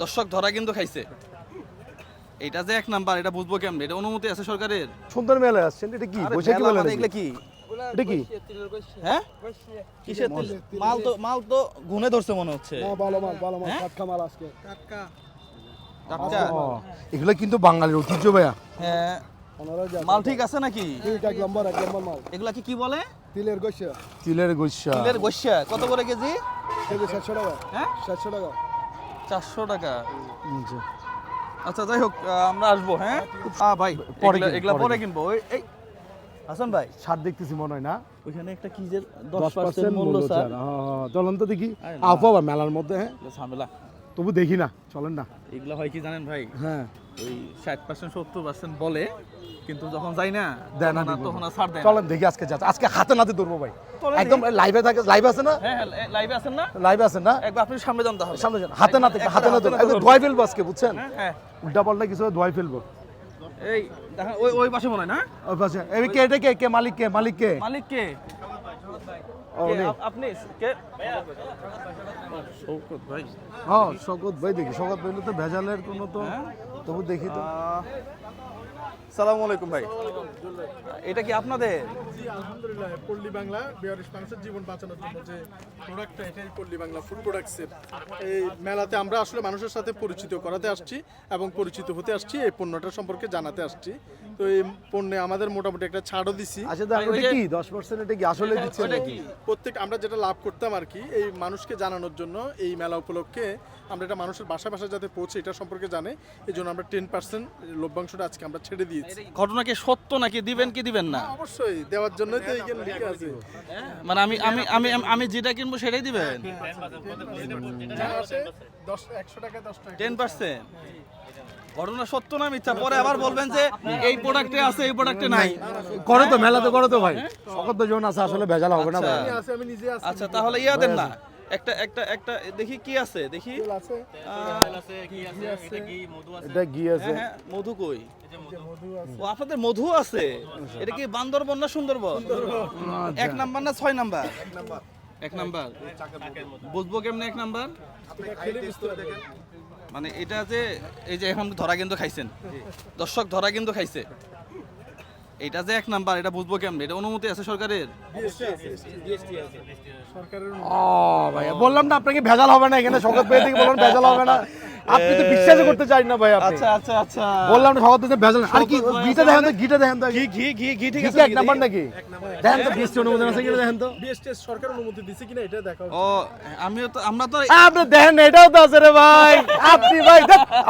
দর্শক ধরা কিন্তু খাইছে। এটা যে এক নাম্বার এটা বুঝব কেমন? এটা অনুমতি আছে সরকারের? সুন্দর মেলায় আসছেন এটা কি? আরে বৈশাখী মেলা মেলা মানে এগুলা? কি? এটা কি? হ্যাঁ? কিসের তেল? মাল তো মাল তো গুনে ধরছে মনে হচ্ছে। ভালো মাল ভালো মাল হ্যাঁ? টাটকা মাল আজকে। টাটকা। ও, এগুলো কিন্তু বাঙালির ঐতিহ্য ভাইয়া। হ্যাঁ। মাল ঠিক আছে নাকি? ঠিক এক নম্বর এক নম্বর মাল। এগুলা কি কি বলে? তিলের গোসা তিলের গৈসা তিলের গোস্যা কত করে কেজি? কেজি সাতশো টাকা। হ্যাঁ? সাতশো টাকা। চারশো টাকা। জি। আচ্ছা যাই হোক আমরা আসব হ্যাঁ? আ ভাই পরে এগুলা- পরে কিনবো। ওই এই হাসান ভাই ছাড় দেখতেছি মনে হয় না? ওইখানে একটা কি যে দশ পার্সেন্ট মূল্য স্যার। চলেন তো দেখি। আবার মেলার মধ্যে হ্যাঁ? ঝামেলা। তবু দেখি না চলেন না। এগুলা হয় কি জানেন ভাই? হ্যাঁ। ওই ষাট পার্সেন্ট সত্তর পার্সেন্ট বলে কিন্তু যখন যাই না দেয় না তখন আর- ছাড় দেয় চলেন দেখি আজকে যাচ্ছে। আজকে হাতে নাতে ধরবো ভাই। একদম লাইভে থাকে লাইভ আছে না? হ্যাঁ হ্যাঁ লাইভে আছেন না? লাইভ আছে না? একবার আপনি সামনে যান তাহলে। সামনে যান। হাতে নাতে হাতে নাতে একদম। ধোয়াই ফেলব আজকে বুঝছেন? হ্যাঁ, হ্যাঁ। উল্টা পাল্টা কিছু ধোয়াই ফেলব। এই দেখেন ওই ওই পাশে মনে হয় না? ওই পাশে। এই কে এটা কে? কে? মালিক কে? মালিক কে? মালিক কে? আপনি কে? শৌকত ভাই। হ্যাঁ শকত ভাই দেখি। শকত ভাই তো ভেজালের কোনো তো হ্যাঁ? তবু দেখি তো। সালামু আলাইকুম ভাই। এটা কি আপনাদের? জি আলহামদুলিল্লাহ পল্লী বাংলা বিহারিশ মানুষের জীবন বাঁচানোর জন্য যে প্রোডাক্টটা এটাই পল্লী বাংলা ফুড প্রোডাক্টসের এই মেলাতে আমরা আসলে মানুষের সাথে পরিচিত করাতে আসছি এবং পরিচিত হতে আসছি এই পণ্যটা সম্পর্কে জানাতে আসছি। তো এই পণ্যে আমাদের মোটামুটি একটা ছাড়ও দিছি। আচ্ছা যে- কি দশ পার্সেন্ট এটা কি আসলে দিচ্ছে প্রত্যেক আমরা যেটা লাভ করতাম আর কি এই মানুষকে জানানোর জন্য এই মেলা উপলক্ষে আমরা এটা মানুষের বাসা বাসা যাতে পৌঁছে এটা সম্পর্কে জানে। এই জন্য আমরা টেন পার্সেন্ট লভ্যাংশটা আজকে আমরা ছেড়ে দিয়েছি। ঘটনা কি সত্য নাকি দিবেন কি দিবেন না? অবশ্যই দেওয়ার জন্যই তো এইখানে লিখে আছে। মানে আমি আমি আমি আমি যেটা কিনবো সেটাই দিবেন? Ten percent. ঘটনা সত্য না মিথ্যা? পরে আবার বলবেন যে এই প্রোডাক্টে আছে এই প্রোডাক্টে নাই। করে তো মেলাতে করে তো ভাই। শকত জন আছে আসলে ভেজাল হবে না ভাই আচ্ছা। আছে আমি নিজে আছি। আচ্ছা তাহলে ইয়া দেন না। একটা একটা একটা দেখি কি আছে দেখি। আছে? এটা ঘি আছে। হ্যাঁ, হ্যাঁ, মধু কই? ও আপনাদের মধু আছে? এটা কি বান্দরবন না সুন্দরবন? এক নাম্বার না ছয় নাম্বার? এক নাম্বার। বুঝব কেমনে এক নাম্বার? মানে এটা যে এই যে এখন ধরা কিন্তু খাইছেন। দর্শক ধরা কিন্তু খাইছে। এটা যে এক নাম্বার এটা বুঝব কেমনে? এটা অনুমতি আছে সরকারের? সরকারের ও ভাই বললাম না আপনাকে ভেজাল হবে না এখানে ভাই থেকে বললাম ভেজাল হবে না। আপনি তো বিশ্বাস করতে চাই না ভাই আপনি। আচ্ছা আচ্ছা আচ্ছা। বললাম না থেকে ভেজাল আর কি ঘিটা দেখেন তো ঘিটা দেখেন তো। ঘি ঘি ঘি ঘি ঠিক আছে এক নাম্বার নাকি? দেখেন তো অনুমোদন আছে কিনা দেখেন তো। বিএসটিএস সরকার অনুমতি দিছে কিনা এটা দেখা ও আমিও তো আমরা তো আপনি দেখেন এটাও তো আছে রে ভাই। আপনি ভাই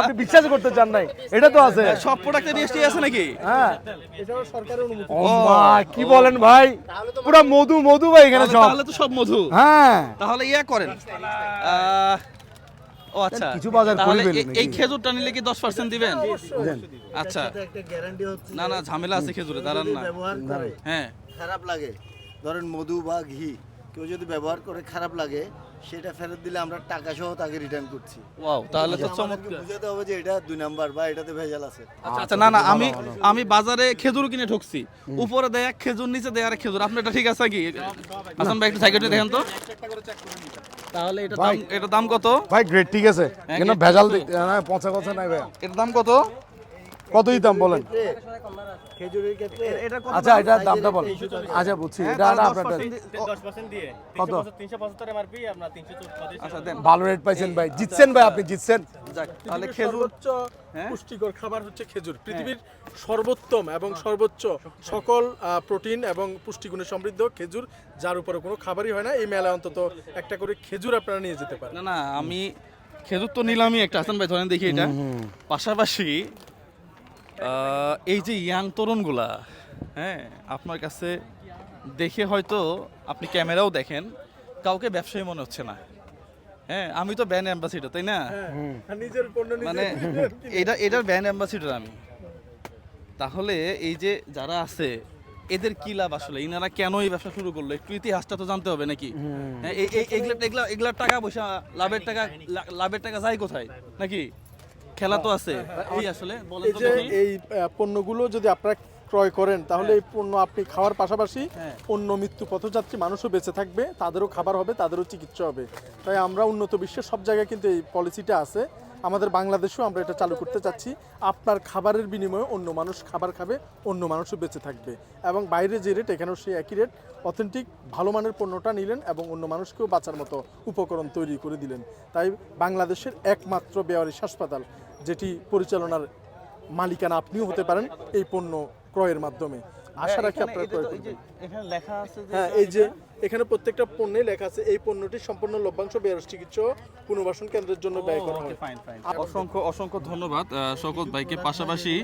আপনি বিশ্বাস করতে চান নাই এটা তো আছে। সব প্রোডাক্টে আছে নাকি? হ্যাঁ। এটাও কি বলেন ভাই? পুরো মধু মধু ভাই এখানে সব। তাহলে তো সব মধু। হ্যাঁ। তাহলে ইয়া করেন আহ, ও আচ্ছা। কিছু বাজার এই- খেজুরটা নিলে কি দশ পার্সেন্ট দিবেন? আচ্ছা। একটা গ্যারান্টি হচ্ছে না না ঝামেলা আছে খেজুরে দাঁড়ান না। হ্যাঁ। খারাপ লাগে ধরেন মধু বা ঘি। কেউ যদি ব্যবহার করে খারাপ লাগে সেটা ফেরত দিলে আমরা টাকা সহ তাকে রিটার্ন করছি। ওয়াও তাহলে তো চমৎকার। বুঝাতে হবে যে এটা দুই নাম্বার বা এটাতে ভেজাল আছে। আচ্ছা আচ্ছা না না আমি আমি বাজারে খেজুর কিনে ঠকছি। উপরে দেয় এক খেজুর নিচে দেয় আরেক খেজুর। আপনি এটা ঠিক আছে কি? হাসান ভাই একটু সাইকেলটা দেখেন তো। তাহলে এটা দাম এটা দাম কত? ভাই গ্রেট ঠিক আছে। হ্যাঁ, কেন ভেজাল তো। দিতে না পচা কথা নাই ভাই। এটার দাম কত? কত দিতাম বলেন? আচ্ছা এটা দামটা বল আচ্ছা বুঝছি। হ্যাঁ, এটা তাহলে না 10% আপনারটা দি- ও, দশ পার্সেন্ট দিয়ে। কত? তিনশো পঁচাত্তর এমআরপি আপনার তিনশো চৌত্রিশ আচ্ছা দেন ভালো রেট পাইছেন ভাই। জিতছেন ভাই আপনি জিতছেন। যাক তাহলে খেজুর হ্যাঁ? পুষ্টিকর খাবার হচ্ছে খেজুর। পৃথিবীর সর্বোত্তম এবং সর্বোচ্চ সকল প্রোটিন এবং পুষ্টিগুণে সমৃদ্ধ খেজুর যার উপরে কোনো খাবারই হয় না। এই মেলায় অন্তত একটা করে খেজুর আপনারা নিয়ে যেতে পারেন। না না আমি খেজুর তো নিলামই একটা। হাসান ভাই ধরেন দেখি এটা। পাশাপাশি এই যে ইয়াং তরুণগুলা হ্যাঁ আপনার কাছে দেখে হয়তো আপনি ক্যামেরাও দেখেন কাউকে ব্যবসায়ী মনে হচ্ছে না। হ্যাঁ আমি তো ব্যান্ড অ্যাম্বাসিডর তাই না? নিজের পণ্য মানে এটা এটার ব্যান্ড অ্যাম্বাসিডর আমি। তাহলে এই যে যারা আছে এদের কি লাভ আসলে? ইনারা কেন এই ব্যবসা শুরু করল? একটু ইতিহাসটা তো জানতে হবে নাকি? হ্যাঁ, এগুলা এগুলা টাকা পয়সা লাভের টাকা লাভের টাকা যায় কোথায়? নাকি? খেলা তো আছে। এই আসলে এই যে এই পণ্যগুলো যদি আপনারা ক্রয় করেন তাহলে এই পণ্য আপনি খাওয়ার পাশাপাশি হ্যাঁ। অন্য মৃত্যু পথযাত্রী মানুষও বেঁচে থাকবে তাদেরও খাবার হবে তাদেরও চিকিৎসা হবে। তাই আমরা উন্নত বিশ্বের সব জায়গায় কিন্তু এই পলিসিটা আছে। আমাদের বাংলাদেশেও আমরা এটা চালু করতে চাচ্ছি। আপনার খাবারের বিনিময়ে অন্য মানুষ খাবার খাবে অন্য মানুষও বেঁচে থাকবে। এবং বাইরে যে রেট এখানেও সেই একই রেট। অথেন্টিক ভালো মানের পণ্যটা নিলেন এবং অন্য মানুষকেও বাঁচার মতো উপকরণ তৈরি করে দিলেন। তাই বাংলাদেশের একমাত্র বেওয়ারিশ হাসপাতাল যেটি পরিচালনার মালিকানা আপনিও হতে পারেন এই পণ্য ক্রয়ের মাধ্যমে। আশা রাখি আপনারা ক্রয় করবেন। এখানে লেখা আছে যে হ্যাঁ এই যে এখানে প্রত্যেকটা পণ্যে লেখা আছে এই পণ্যটি সম্পূর্ণ লভ্যাংশ বেয়ারস চিকিৎসা পুনর্বাসন কেন্দ্রের জন্য ব্যয় করা হয়। ফাইন ফাইন অসংখ্য অসংখ্য ধন্যবাদ আহ, শওকত ভাইকে। পাশাপাশি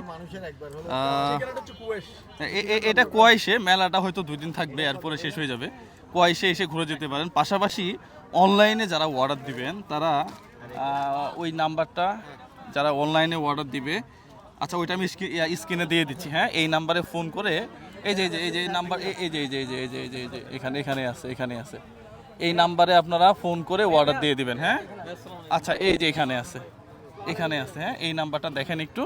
এ- এটা কোয়াইশে মেলাটা হয়তো দুই দিন থাকবে এরপরে শেষ হয়ে যাবে। কোয়াইশে এসে ঘুরে যেতে পারেন। পাশাপাশি অনলাইনে যারা অর্ডার দিবেন তারা ওই নাম্বারটা যারা অনলাইনে অর্ডার দিবে আচ্ছা ওইটা আমি স্ক্রিনে দিয়ে দিচ্ছি হ্যাঁ? এই নাম্বারে ফোন করে, এই যে এই যে, এই নাম্বার এই যে এই যে এই যে এই যে এই যে এই যে, এখানে এখানে আছে এখানে আছে। এই নাম্বারে আপনারা ফোন করে অর্ডার দিয়ে দিবেন হ্যাঁ? আচ্ছা এই যে এখানে আছে এখানে আছে হ্যাঁ? এই নাম্বারটা দেখেন একটু।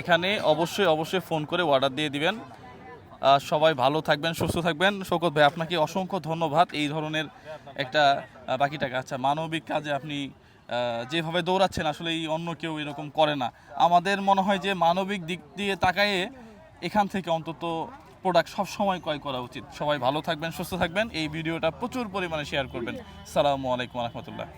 এখানে অবশ্যই অবশ্যই ফোন করে অর্ডার দিয়ে দিবেন। সবাই ভালো থাকবেন, সুস্থ থাকবেন। শৌকত ভাই, আপনাকে অসংখ্য ধন্যবাদ এই ধরনের একটা বাকি টাকা। আচ্ছা মানবিক কাজে আপনি যেভাবে দৌড়াচ্ছেন, আসলে এই অন্য কেউ এরকম করে না। আমাদের মনে হয় যে মানবিক দিক দিয়ে তাকায়ে এখান থেকে অন্তত প্রোডাক্ট সব সময় ক্রয় করা উচিত। সবাই ভালো থাকবেন, সুস্থ থাকবেন। এই ভিডিওটা প্রচুর পরিমাণে শেয়ার করবেন। সালামু আলাইকুম রহমতুল্লাহ।